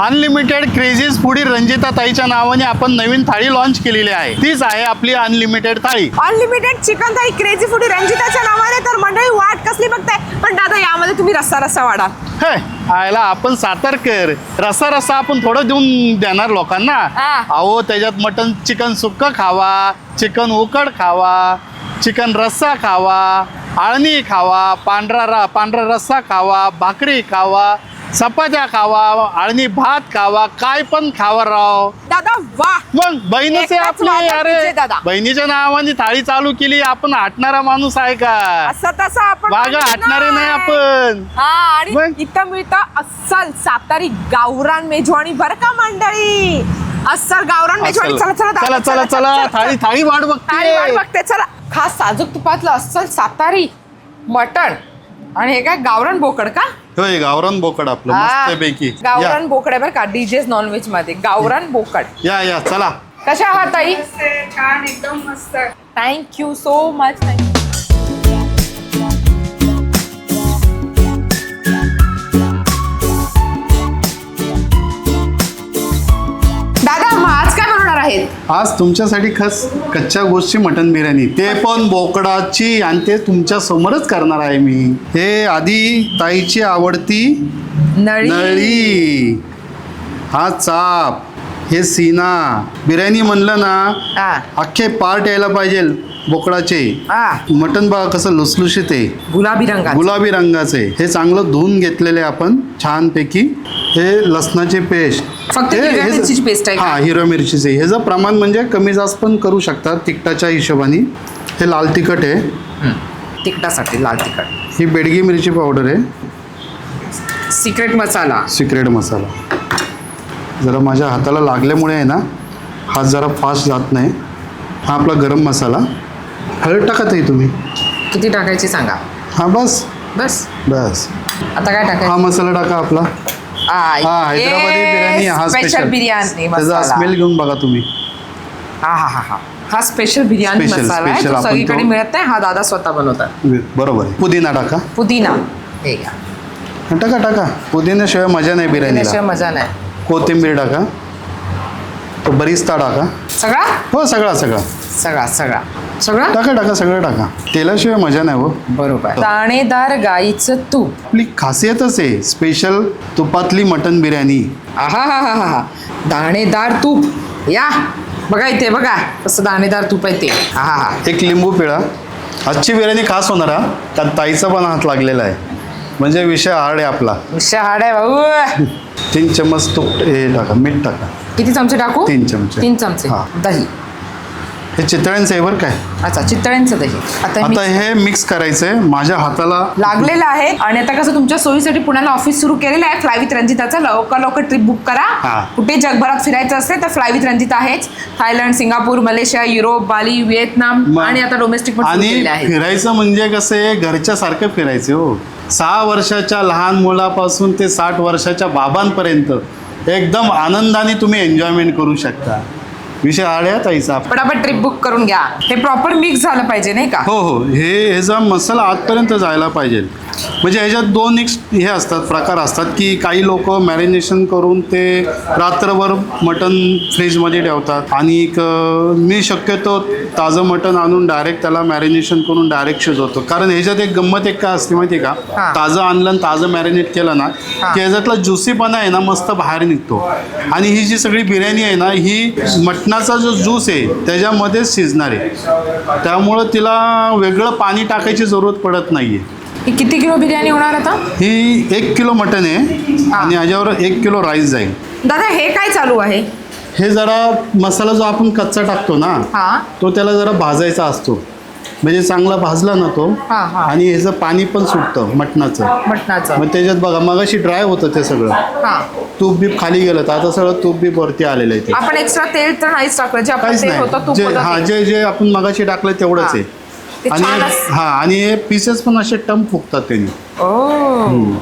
Unlimited क्रेझीज foodie Ranjita ताईच्या नावाने आपण नवीन थाळी लॉन्च केलेली आहे. तीच आहे आपली unlimited thali. Unlimited chicken thali crazy food रंजिताच्या नावाने. तर मंडळी वाट कसली बघताय? पण दादा यामध्ये तुम्ही रस्सा रस्सा वाढा. हे आयला आपण सातारकर रसा रसा आपण थोडं देऊन देणार लोकांना. हा. अहो त्याच्यात मटन चिकन सुक्क खावा चिकन उकड खावा चिकन रस्सा खावा आळणी खावा पांढरा रा पांढरा रस्सा खावा भाकरी खावा चपात्या खावा आळणी भात खावा काय पण खावा राव. दादा वा. मग बहिणीचे एकाच आपले वादात अरे विजय दादा. बहिणीच्या नावाने थाळी चालू केली आपण हटणारा माणूस आहे का? असं तसं आपण म्हणत हटणारे नाही आपण. हा आणि मग? इथं मिळतं अस्सल सातारी गावरान मेजवानी बरं का मंडळी. अस्सल गावरान मेजवानी चला चला चला दादा, चला चला थाळी थाळी वाट थाळी वाट बघते बघते चला. खास साजूक तुपातलं अस्सल सातारी मटण आणि हे काय गावरान बोकड का? होय गावरान बोकड आपलं हा, मस्तपैकी. या. गावरान बोकड आहे बरं का डीजेस नॉनव्हेजमध्ये. गावरान बोकड. या या चला. कशा आहात ताई? छान एकदम मस्त. थँक्यू सो मच दादा आज तुमच्यासाठी खास कच्च्या गोष्टी मटन बिर्याणी. ते पण बोकडाची आणि ते तुमच्या समोरच करणार आहे मी. हे आधी ताईची आवडती नळी. नळी. हा चाप. हे सीना. बिर्याणी म्हणलं ना हा, अख्खे पार्ट यायला पाहिजे. बोकडाचे. हा. मटन बघा कसं लुसलुशीत आहे. गुलाबी रंगात गुलाबी रंगाचे. हे चांगलं धुवून घेतलेले आपण छानपैकी. हे लसणाची पेस्ट. फक्त हे- हिरव्या हे- मिरचीची paste आहे का? हा हिरव्या मिरचीचे. ह्याचं प्रमाण म्हणजे कमी जास्त पण करू शकतात तिखटाच्या हिशोबाने. हे लाल तिखट आहे. तिखटासाठी लाल तिखट. ही बेडगी मिरची पावडर आहे. सिक्रेट मसाला. सिक्रेट मसाला. जरा माझ्या हाताला लागल्यामुळे आहे ना हात जरा फास्ट जात नाही. हा आपला गरम मसाला. हळद टाकत आहे तुम्ही? किती टाकायची सांगा. हा बस. बस. बस. आता काय हा टाकायचं मसाला टाका आपला. हा हैदराबादी बिर्याणी हा स्पेशल बिर्याणी त्याचा मसाला. स्मेल घेऊन बघा तुम्ही. हा हा हा हा. हा स्पेशल बिर्याणी Special, मसाला आहे special तो आपण सगळीकडे तो- मिळत नाही हा दादा स्वतः बनवतात. बरोबर आहे. पुदिना टाका. पुदिना. हे घ्या. हा, टाका टाका. पुदिन्याशिवाय मजा नाही पुदिन्याशिवाय बिर्याणीला मजा नाही. कोथिंबीर टाका. तो बरिस्ता टाका. सगळा? हो सगळा सगळा. सगळा सगळा. सगळा? टाका टाका सगळं टाका. तेलाशिवाय मजा नाही हो. बरोबर. दाणेदार गाईचं तूप. आपली खासियतच आहे स्पेशल तुपातली मटन बिर्याणी. आहा हा हा हा दाणेदार तूप. या. बघा इथे बघा. कसं दाणेदार तूप आहे ते. हा हा. एक लिंबू पिळा. आजची बिर्याणी खास होणार हा. कारण ताईचा पण हात लागलेला आहे. म्हणजे विषय हार्ड आहे आपला. शहाड आहे भाऊ. तीन चम्मच तूप हे टाका मीठ टाका. किती चमचे टाकू? तीन चमचे. तीन चमचे. हा. दही. हे चितळ्यांचं आहे बरं काय? अच्छा चितळ्यांचं दही. आता हे आता हे मिक्स करायचंय. माझ्या हाताला लागलेलं आहे आणि आता कसं तुमच्या सोयीसाठी पुण्याला ऑफिस सुरू केलेलं आहे. फ्लाय विथ रंजिताचं लवकर लवकर ट्रिप बुक करा. हा. कुठे जगभरात फिरायचं असेल तर फ्लाय विथ रंजिता आहेच. Thailand Singapore Malaysia Europe Bali Vietnam मग- आणि आता डोमेस्टिक पण सुरू आणि केलेले फिरायचं म्हणजे कसं आहे घरच्या सारखं फिरायचं हो. सहा वर्षाच्या लहान मुलापासून ते साठ वर्षाच्या बाबांपर्यंत एकदम आनंदाने तुम्ही एन्जॉयमेंट करू शकता. विषय आड्या ताईचा. पटापट ट्रिप बुक करून घ्या. हे प्रॉपर मिक्स झालं पाहिजे नाही का? हो हो. हे ह्याचा मसाला आतपर्यंत जायला पाहिजे. म्हणजे ह्याच्यात दोन एक हे असतात प्रकार असतात की काही लोक मॅरिनेशन करून ते रात्रभर मटन फ्रीजमध्ये ठेवतात. आणि एक, मी शक्यतो ताजं मटन आणून डायरेक्ट त्याला मॅरिनेशन करून डायरेक्ट शिजवतो. कारण ह्याच्यात एक गंमत एक काय असते माहिती हा. का ताजं आणलं आणि ताजं मॅरिनेट केलं ना. की ह्याच्यातला ज्युसीपणा आहे ना मस्त बाहेर निघतो. आणि ही जी सगळी बिर्याणी आहे ना ही मटणाचा जो ज्यूस आहे त्याच्यामध्येच शिजणार आहे. त्यामुळं तिला वेगळं पाणी टाकायची जरूरत पडत नाही आहे ही किती किलो बिर्याणी होणार आता? ही एक किलो मटन आहे. आणि ह्याच्यावर एक किलो राईस जाईल. दादा हे काय चालू आहे? हे जरा मसाला जो आपण कच्चा टाकतो ना हा. तो त्याला जरा भाजायचा असतो. म्हणजे चांगला भाजला ना तो हा, हा. आणि ह्याचं पाणी पण सुटतं मटणाचं. मटणाचं. मग त्याच्यात बघा मगाशी ड्राय होतं ते सगळं. हा. तूप बीप खाली गेलं तर आता सगळं तूप बीप वरती आलेलं आहे ते. आपण एक्स्ट्रा तेल तर नाहीच टाकलं. जे आपण काहीच तेल होतं नाही तूप जे होतं हा ते. जे जे आपण मगाशी टाकलं तेवढंच. आहे. ते आणि छान असं- हा आणि हे पीसेस पण असे टम फुगतात त्यांनी. ओ.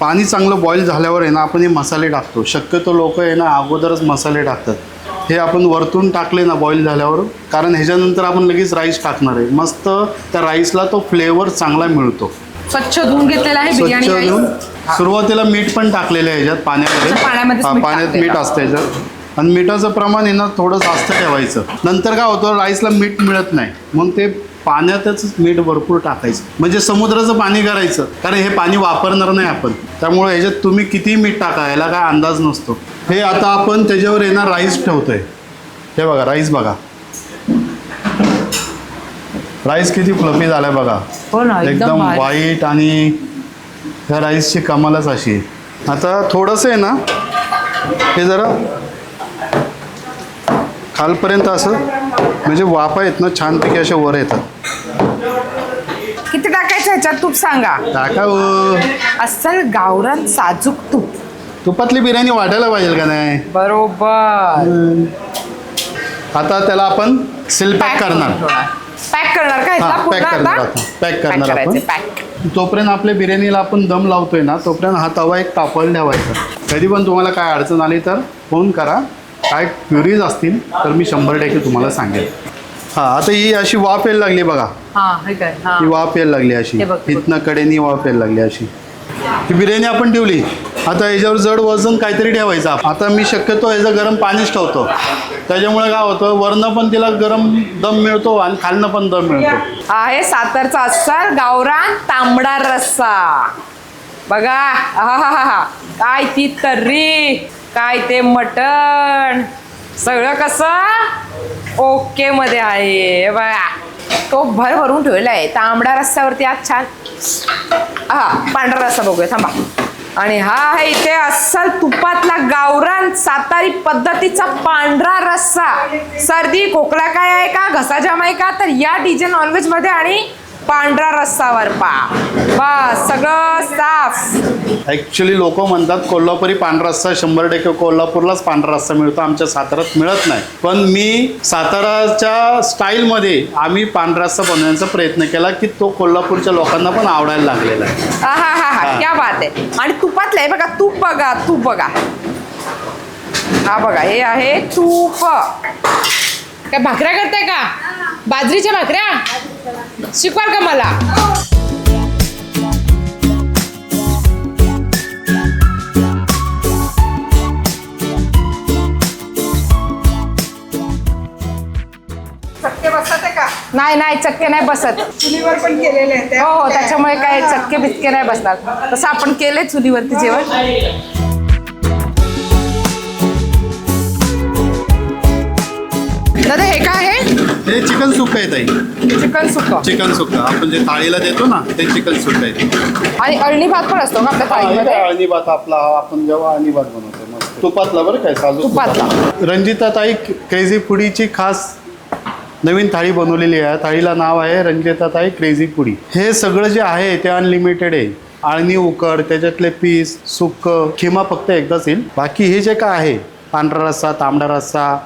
पाणी चांगलं बॉईल झाल्यावर आहे ना आपण हे मसाले टाकतो. शक्यतो लोक आहे ना अगोदरच मसाले टाकतात. हे आपण वरतून टाकले ना बॉईल झाल्यावर. कारण ह्याच्यानंतर आपण लगेच राईस टाकणार आहे. मस्त त्या राईसला तो फ्लेवर चांगला मिळतो. स्वच्छ धुवून घेतलेला आहे स्वच्छ बिर्याणी धुवून. सुरुवातीला मीठ पण टाकलेलं आहे ह्याच्यात पाण्यामध्ये. हा, मीठ पाण्यात टाकलेलं. मीठ असतं ह्याच्यात. आणि मिठाचं प्रमाण आहे ना थोडं जास्त ठेवायचं. नंतर काय होतं राईसला मीठ मिळत नाही. मग ते पाण्यातच मीठ भरपूर टाकायचं. म्हणजे समुद्राचं पाणी करायचं कारण हे पाणी वापरणार नाही आपण. त्यामुळे ह्याच्यात तुम्ही किती मीठ टाका याला काय अंदाज नसतो. हे आता आपण त्याच्यावर येणार राईस ठेवतोय. हे बघा राईस बघा. राईस किती फ्लफी झालाय बघा. हो एकदम. व्हाईट आणि ह्या राईसची कमालच अशी. आता थोडंसं आहे ना हे जरा खालपर्यंत असं. म्हणजे वाफा आहेत ना छानपैकी अशा वर येतात. किती टाकायचं ह्याच्यात तूप सांगा? टाका हो. अस्सल गावरान साजूक तूप. तुपातली बिर्याणी वाटायला पाहिजे का नाही? बरोबर. आता त्याला आपण सील पॅक करणार. पॅक करणार का हा पॅक पूर्ण करणार आता? आपण. पॅक करणार आपण. पॅक आपल्या बिर्याणीला आपण दम लावतोय ना तोपर्यंत हा तवा एक तापवायला ठेवायचा. कधी पण तुम्हाला काय अडचण आली तर फोन करा. काय क्युरीज असतील तर मी शंभर टक्के तुम्हाला सांगेल हां आता ही अशी वाफ यायला लागली बघा. हा हे काय? हा. ही वाफ यायला लागली अशी. हे हे. इथनं कडेनी वाफ यायला लागली अशी. ही बिर्याणी आपण ठेवली. आता याच्यावर जड वजन काहीतरी ठेवायचं. आता मी शक्यतो याचं गरम पाणीच ठेवतो. त्याच्यामुळे काय होतं वरनं पण तिला गरम दम मिळतो आणि खालनं पण दम मिळतो. आहे सातारचा अस्सल गावरान तांबडा रस्सा. बघा. आहाहाहा. काय ती तर्री. काय ते मटण? सगळं कसं? ओके मध्ये आहे. बघा. तो भर भरून ठेवलेला आहे. तांबडा रस्त्यावरती आज छान. हा पांढरा रस्सा बघूया. थांबा. आणि हा आहे इथे अस्सल तुपातला गावरान सातारी पद्धतीचा पांढरा रस्सा सर्दी खोकला काय आहे का? घसा जाम आहे का? तर या डीजे नॉनव्हेजमध्ये आणि पांढरा रस्सा वरपा. बस सगळं साफ. ॲक्च्युली लोक म्हणतात कोल्हापुरी पांढरा रस्सा शंभर टक्के कोल्हापूरलाच पांढरा रस्सा मिळतो आमच्या साताऱ्यात मिळत नाही. पण मी साताराच्या स्टाईलमध्ये आम्ही पांढरा रस्सा बनवण्याचा प्रयत्न केला की तो कोल्हापूरच्या लोकांना पण आवडायला लागलेला आहे. हा हा हा. क्या बात आहे. आणि तुपातलं आहे बघा तूप बघा तूप बघा. हा बघा हे आहे तूप. काय भाकऱ्या करताय का? बाजरीच्या भाकऱ्या? शिकवाल का मला? बसत आहे का? नाही नाही चक्के नाही बसत. चुलीवर पण केलेले आहेत हो हो त्याच्यामुळे काय चक्के बिचके नाही बसणार. तसं आपण केले चुलीवरती जेवण. हे चिकन सुक्का आहे ताई. चिकन सुक चिकन सुक्का. आपण जे थाळीला देतो ना ते चिकन सुक्का आहे. आणि अळणी भात पण असतो का आपल्या थाळीमध्ये? अळणी भात आपला आपण जेव्हा अळणी भात बनवतो मस्त तुपातला बरं काय साजूक तुपातला. रंजिता ताई क्रेझी फुडीची खास नवीन थाळी बनवलेली आहे. थाळीला नाव आहे रंजिता ताई क्रेझी फुडी हे सगळं जे आहे ते अनलिमिटेड आहे. आळणी उकड त्याच्यातले पीस सुक्क खिमा फक्त एकदाच येईल. बाकी हे जे काय आहे पांढरा रस्सा तांबडा रस्सा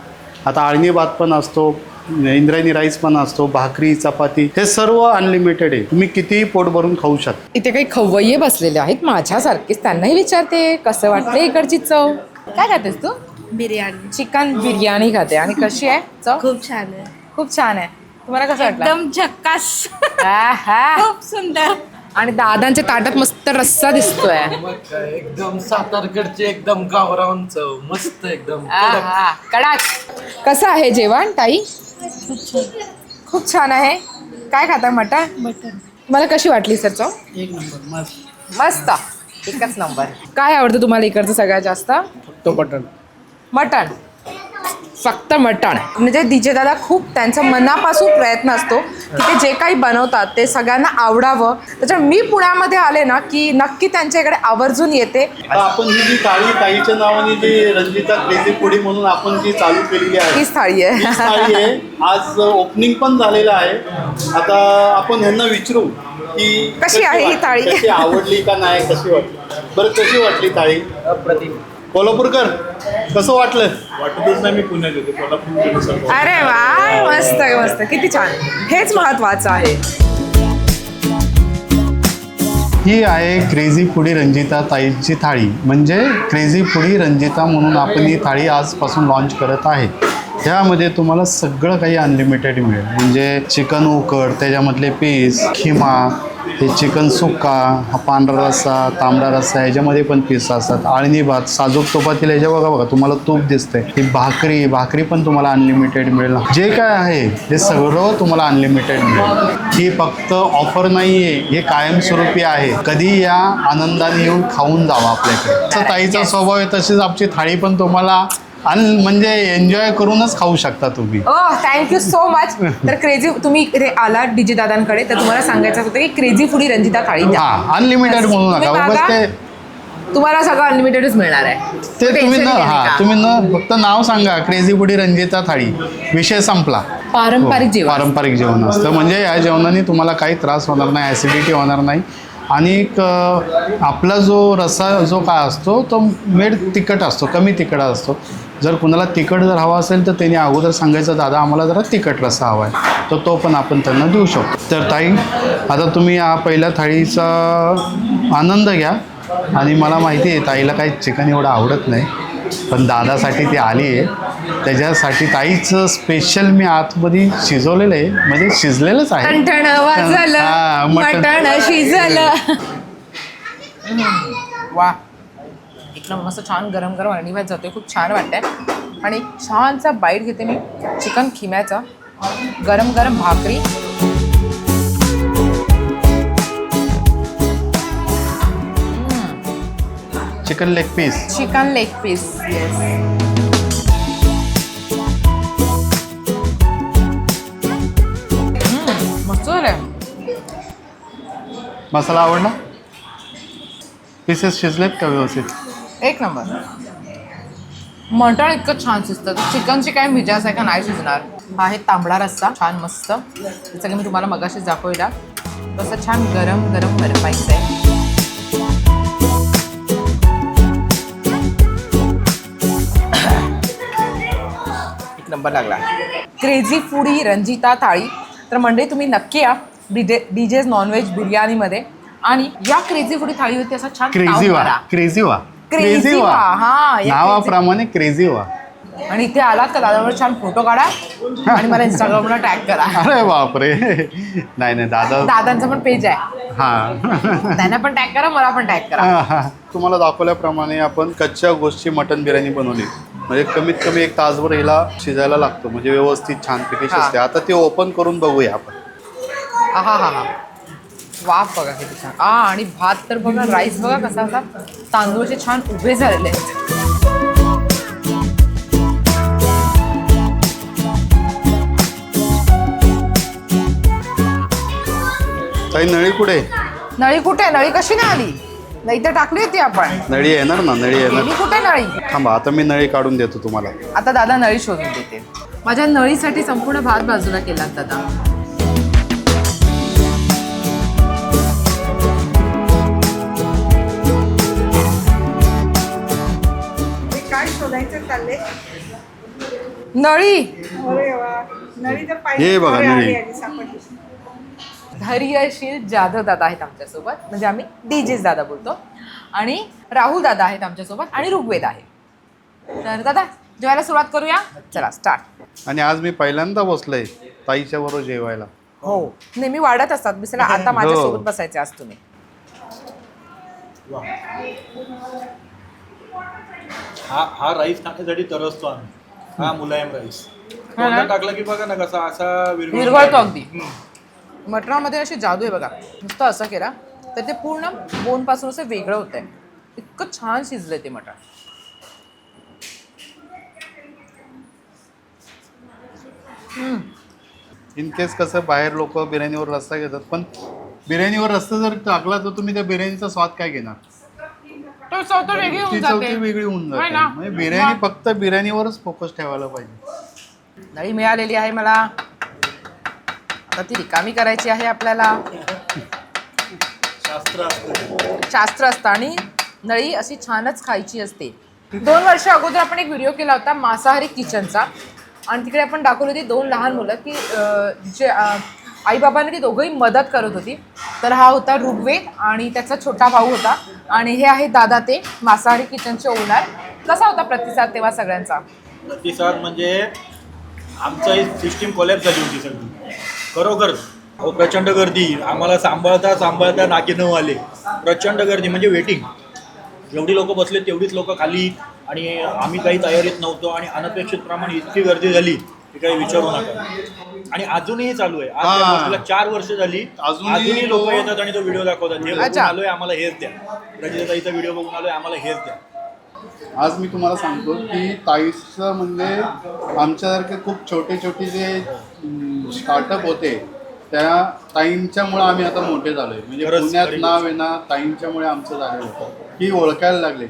आता आळणी भात पण असतो. इंद्रायणी राईस पण असतो भाकरी चपाती हे सर्व अनलिमिटेड आहे. तुम्ही कितीही पोट भरून खाऊ शकता. इथे काही खवय्ये बसलेले आहेत माझ्यासारखेच. त्यांनाही विचारते कसं वाटलं इकडची चव? काय खातेस तू? बिर्याणी. चिकन बिर्याणी खाते. आणि कशी आहे चव? खूप छान आहे. खूप छान आहे. तुम्हाला कसं वाटलं? एकदम झक्कास आहा. खूप सुंदर. आणि दादांच्या ताटात मस्त रस्सा दिसतोय. मग काय एकदम सातारकडचे एकदम गावरान चव. मस्त एकदम. आहा, कडक. कसं आहे जेवण ताई? खूप छान. आहे. काय खाता मटण तुम्हाला कशी वाटली सर चव? एक नंबर मस्त. मस्त. एकच नंबर. काय आवडतं तुम्हाला इकडचं सगळ्यात जास्त? बटन मटण. फक्त मटण. म्हणजे डीजे दादा खूप त्यांचा मनापासून प्रयत्न असतो की ते जे काही बनवतात ते सगळ्यांना आवडावं. त्याच्यामुळे मी पुण्यामध्ये आले ना की नक्की त्यांच्या इकडे आवर्जून येते. आता आपण ही जी थाळी ताईच्या नावाने जी रंजिता क्रेझी पुडी म्हणून आपण जी चालू केलेली आहे हीच थाळी आहे. हीच थाळी आहे. आज ओपनिंग पण झालेलं आहे. आता आपण ह्यांना विचारू की कशी आहे ही वाटली? थाळी? कशी आवडली का नाही कशी वाटली? बरं कशी वाटली थाळी अप्रतिम. कोल्हापूरकर कसं वाटलं? वाटतच नाही मी पुण्यात येतो कोल्हापूर अरे वा मस्त मस्त किती छान. हेच महत्वाचं आहे. ही आहे क्रेझी फुडी रंजिता ताईची थाळी. म्हणजे क्रेझी फुडी रंजिता म्हणून आपण ही थाळी आजपासून लॉन्च करत आहे. ह्यामध्ये तुम्हाला सगळं काही अनलिमिटेड मिळेल. म्हणजे चिकन उकड त्याच्यामधले पीस खिमा हे चिकन सुक्का हा पांढरा रस्सा तांबडा रस्सा ह्याच्यामध्ये पण पीस असतात. आळणी भात साजूक तुपातील ह्याच्या बघा बघा तुम्हाला तूप दिसतंय. ही भाकरी भाकरी पण तुम्हाला अनलिमिटेड मिळेल. जे काय आहे हे सगळं तुम्हाला अनलिमिटेड मिळेल. ही फक्त ऑफर नाही आहे हे कायमस्वरूपी आहे. कधी या आनंदाने येऊन खाऊन जावा आपल्याकडे. ताईचा स्वभाव आहे तशीच आमची थाळी पण तुम्हाला अन म्हणजे एन्जॉय करूनच खाऊ शकता तुम्ही. ओ थँक्यू सो मच तर क्रेझी तुम्ही इकडे आलात डीजे दादांकडे तर तुम्हाला सांगायचं होतं की क्रेझी फुडी रंजिता थाळी द्या. हा अनलिमिटेड म्हणू नका तुम्ही उगाच मागा. ते तुम्हाला सगळं अनलिमिटेडच मिळणार आहे. ते तुम्ही Tension न घेऊ हा नका. तुम्ही न फक्त नाव सांगा क्रेझी बुडी रंजिता थाळी. विषय संपला. पारंपरिक हो, जेवण. पारंपरिक जेवण असतं. म्हणजे या जेवणाने तुम्हाला काही त्रास होणार नाही ॲसिडिटी होणार नाही. आणि एक, अ, आपला जो रस्सा जो काय असतो तो मेड तिखट असतो कमी तिखट असतो. जर कुणाला तिखट जर हवा असेल तर त्यांनी अगोदर सांगायचं दादा आम्हाला जरा तिखट रस्सा हवा आहे तर तो पण आपण त्यांना देऊ शकतो. तर ताई आता तुम्ही या पहिल्या थाळीचा आनंद घ्या. आणि मला माहिती आहे ताईला काही चिकन एवढं आवडत नाही. पण दादासाठी ती आली आहे. त्याच्यासाठी ताईचं स्पेशल मी आतमध्ये शिजवलेलं आहे. म्हणजे शिजलेलंच आहे. हा. मटण शिजलं. वा. एकदम मस्त छान गरम गरम अळणी भात जातोय खूप छान वाटतंय. आणि एक छानसा बाईट घेते मी चिकन खिम्याचा गरम गरम भाकरी. Chicken leg piece chicken leg piece yes मस्त मसाला आवडला? पीसेस शिजलेत का व्यवस्थित? एक नंबर. मटण इतकं छान शिजतं. चिकनची काय मिजाज आहे का नाही शिजणार. हा आहे तांबडा रस्सा छान मस्त. की मी तुम्हाला मगाशीच दाखवला. तसं छान गरम गरम बरपायचं आहे. एक नंबर लागला. Crazy foodie Ranjita thali. तर मंडळी तुम्ही नक्की या डीजे डीजेज नॉनव्हेज बिर्याणीमध्ये. आणि या क्रेझी फूडी थाळीवरती असा छान ताव क्रेझी वा. क्रेझी वा. Crazy वा, हा, या नावाप्रमाणे क्रेझी वा. आणि इथे आलात का दादावर छान फोटो काढा आणि मला इंस्टाग्रामला टॅग करा. अरे बापरे. नाही नाही दादा दादांचं पण पेज आहे. हा. त्यांना पण टॅग करा मला पण टॅग करा. तुम्हाला दाखवल्याप्रमाणे आपण कच्च्या गोष्टी मटन बिर्याणी बनवली. म्हणजे कमीत कमी एक तासभर हिला शिजायला लागतो. म्हणजे व्यवस्थित छानपैकी हा. शिजते. आता ते ओपन करून बघूया आपण. हा हा हा. वाफ बघा किती छान. आ आणि भात तर बघा राईस बघा कसा असा तांदूळचे छान उभे झालेले आहेत. ताई नळी कुठे? नळी कुठे? नळी कशी नाही आली? नाही तर टाकली होती आपण. नळी येणार ना? नळी येणार. गेली कुठे नळी? थांबा आता मी नळी काढून देतो तुम्हाला. आता दादा नळी शोधून देते. माझ्या नळीसाठी संपूर्ण भात बाजूला केला दादा. चालले. नळी. अरे वा. नळी तर हे बघा, अरे, नळी. आली, आली, सापडली. धैर्यशील जाधव दादा आहेत आमच्यासोबत. म्हणजे आम्ही डीजेस दादा बोलतो. आणि राहुल दादा आहेत आमच्यासोबत आणि ऋग्वेद आहे. तर दादा जेवायला सुरुवात करूया? चला स्टार्ट आणि आज मी पहिल्यांदा बसलोय ताईच्या बरोबर जेवायला. हो. नेहमी वाढत असतात. बिसला आता माझ्यासोबत बसायचे आज तुम्ही. हा हा राईस खाण्यासाठी तरसतो आम्ही हा मुलायम राईस हा ना? तोंडात टाकला की बघा ना कसा असा विरघळून विरघळतो जातो. अगदी. हम्म. मटणामध्ये अशी जादू आहे बघा नुसतं असं केला तर ते पूर्ण बोनपासून असं वेगळं होतंय इतकं छान शिजलंय ते मटण इन केस कसं बाहेर लोक बिर्याणीवर रस्ता घेतात पण बिर्याणीवर रस्ता जर टाकला तर तुम्ही त्या बिर्याणीचा स्वाद काय घेणार तर चव तर वेगळी होऊन ती जाते. चौथी वेगळी होऊन होय जाते ना? म्हणजे बिर्याणी फक्त बिर्याणीवरच फोकस ठेवायला पाहिजे. नळी मिळालेली आहे मला. आता ती रिकामी करायची आहे आपल्याला. शास्त्र असतं. शास्त्र असतं आणि नळी अशी छानच खायची असते. दोन वर्ष अगोदर आपण एक व्हिडिओ केला होता मांसाहारी किचनचा. आणि तिकडे आपण दाखवली होती दोन लहान मुलं की अं, जे आई बाबांना ती दोघंही मदत करत होती. तर हा होता ऋग्वेद आणि त्याचा छोटा भाऊ होता. आणि हे आहे दादा ते मांसाहारी किचनचे ओनर. कसा होता प्रतिसाद तेव्हा सगळ्यांचा? प्रतिसाद म्हणजे आमचं सिस्टीम कोलॅप झाली होती सगळी. खरोखर. अहो प्रचंड गर्दी. आम्हाला सांभाळता सांभाळता नाके नऊ आले. प्रचंड गर्दी म्हणजे वेटिंग जेवढी लोक बसले तेवढीच लोक खाली. आणि आम्ही काही तयारीत नव्हतो आणि अनपेक्षित प्रमाणे इतकी गर्दी झाली की काही विचारू नका. आणि अजूनही चालू आहे. आज त्या हा. गोष्टीला चार वर्ष झाली. अजूनही अजूनही लोक तो- येतात आणि तो व्हिडिओ दाखवतात. हे बघून अच्छा. आलोय आम्हाला हेच द्या. रजिताईचा व्हिडिओ बघून आलोय आम्हाला हेच द्या. आज मी तुम्हाला सांगतो की ताईचं म्हणजे आमच्यासारखे खूप छोटे छोटे जे स्टार्टअप होते त्या ताईंच्यामुळे आम्ही आता मोठे झालोय. म्हणजे खरंच, पुण्यात खरी नाव आहे ना ताईंच्यामुळे आमचं झालेलं होतं. की ओळखायला लागले.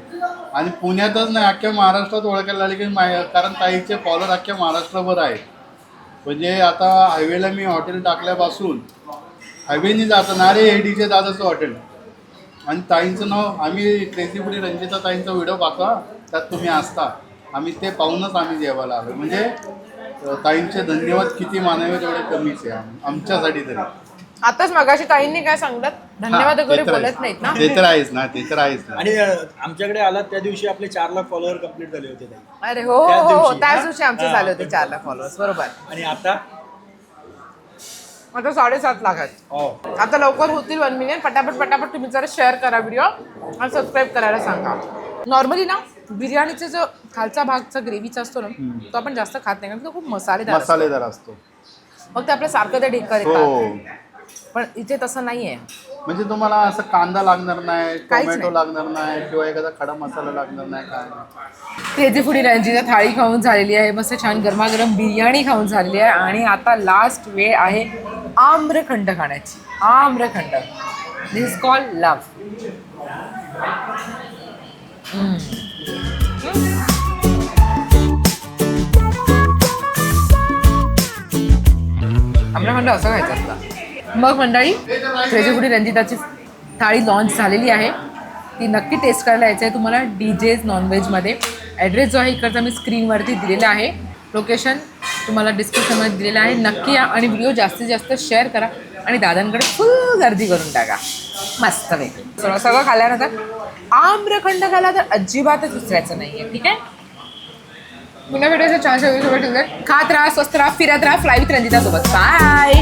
आणि पुण्यातच नाही अख्ख्या महाराष्ट्रात ओळखायला लागले की मा- कारण ताईचे फॉलोअर अख्ख्या महाराष्ट्रभर आहेत. म्हणजे आता हायवेला मी हॉटेल टाकल्यापासून हायवेनी जाताना अरे हे डीजे दादाचं हॉटेल आणि ताईंचं नाव आम्ही क्रेझीपुडी रंजिता ताईंचा व्हिडिओ पाहता त्यात तुम्ही असता. आम्ही ते पाहूनच आम्ही जेवायला आलो. म्हणजे ताईंचे धन्यवाद किती मानावे तेवढे कमीच आहे. आमच्यासाठी तरी. आताच मगाशी ताईंनी काय सांगत धन्यवाद वगैरे ते तर बोलत. नाहीत ना? ते तर आहेच ना ते तर आहेच ना. आणि अं, आमच्याकडे आलात त्या दिवशी आपले चार लाख फॉलोअर कंप्लीट झाले होते ताई. अरे हो हो हो दिवशी, त्याच हा? दिवशी आमचे हा, झाले होते चार लाख फॉलोअर्स बरोबर. आणि आता? आता साडेसात लाख आहेत. हो. आता लवकर होतील वन मिलियन पटापट पटापट तुम्ही जरा शेअर करा व्हिडिओ आणि सबस्क्राईब करायला सांगा. नॉर्मली ना बिर्याणीचा जो खालचा भागचा ग्रेव्हीचा असतो ना तो आपण जास्त खात नाही कारण तो खूप मसालेदार असतो. मसालेदार असतो. मग ते आपल्या सारखं ते ढेकर हो. येतात. पण इथे तसं नाहीये. म्हणजे तुम्हाला असं कांदा लागणार नाही काहीच टोमॅटो नाही. लागणार नाही किंवा एखादा खडा मसाला लागणार नाही काय नाही. क्रेझी फुडी रंजिता थाळी खाऊन झालेली आहे मस्त छान गरमागरम बिर्याणी खाऊन झालेली आहे आणि आता लास्ट वेळ आहे आम्रखंड खाण्याची. आम्रखंड. This is call love amrakhand असं खायचं असतं मग मंडळी क्रेझी रंजिताची थाळी लॉन्च झालेली आहे. ती नक्की टेस्ट करायला यायचं आहे तुम्हाला डी जेज नॉनव्हेजमध्ये ॲड्रेस जो आहे इकडचा मी स्क्रीनवरती दिलेला आहे. लोकेशन तुम्हाला डिस्क्रिप्शनमध्ये दिलेलं आहे. नक्की या आणि व्हिडिओ जास्तीत जास्त शेअर करा आणि दादांकडे फुल गर्दी करून टाका. मस्त पैकी. सगळं सगळं खाल्ल्यानंतर आम्रखंड खाला तर अजिबातच विसरायचं नाही आहे ठीक आहे? पुन्हा भेटायचं चान्स व्हिडिओ खात राहा स्वस्त राहा फिरत राहा. फ्लाय रंजितासोबत. बाय